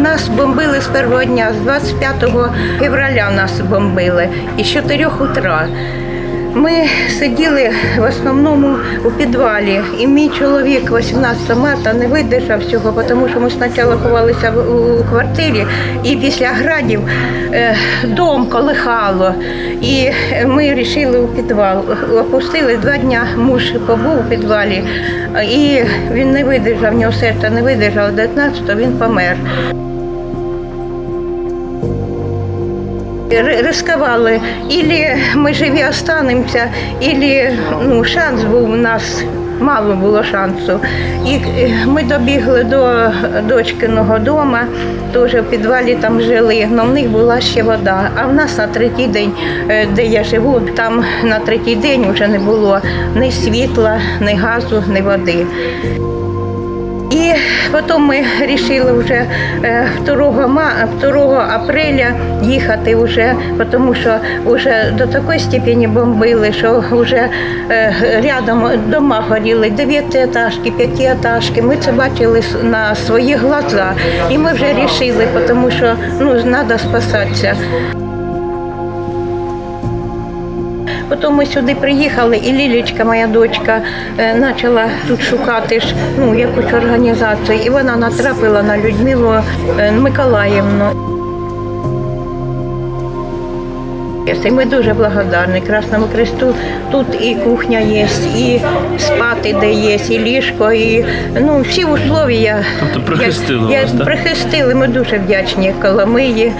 Нас бомбили з першого дня, з 25 февраля нас бомбили, і з 4 утра. Ми сиділи в основному у підвалі, і мій чоловік 18 марта не видержав цього, тому що ми спочатку ховалися у квартирі, і після градів е, дом колихало. І ми вирішили у підвал. Опустили два дня. Муж побув у підвалі, і він не видержав, в нього серце не видержало. 19-го він помер. Рисковали, ілі ми живі останемося, ілі ну, шанс був у нас. Мало було шансу. І ми добігли до дочкиного дому, теж в підвалі там жили, але в них була ще вода. А в нас на третій день, е, де я живу, там на третій день вже не було ні світла, ні газу, ні води. І потім ми вирішили вже е, 2, ма- 2 апреля їхати вже, тому що вже до такої степені бомбили, що вже е, рядом дома горіли, дев'ятиэтажки, п'ятиэтажки. Ми це бачили на свої глаза. І ми вже вирішили, тому що ну, треба спасатися. Потім ми сюди приїхали, і Лілічка, моя дочка, е, почала тут шукати ж, ну, якусь організацію, і вона натрапила на Людмилу е, Миколаївну. І ми дуже благодарні Красному Кресту. Тут і кухня є, і спати де є, і ліжко, і ну, всі условия. Тобто прихистили Я- я- так? Прихистили, ми дуже вдячні Коломиї.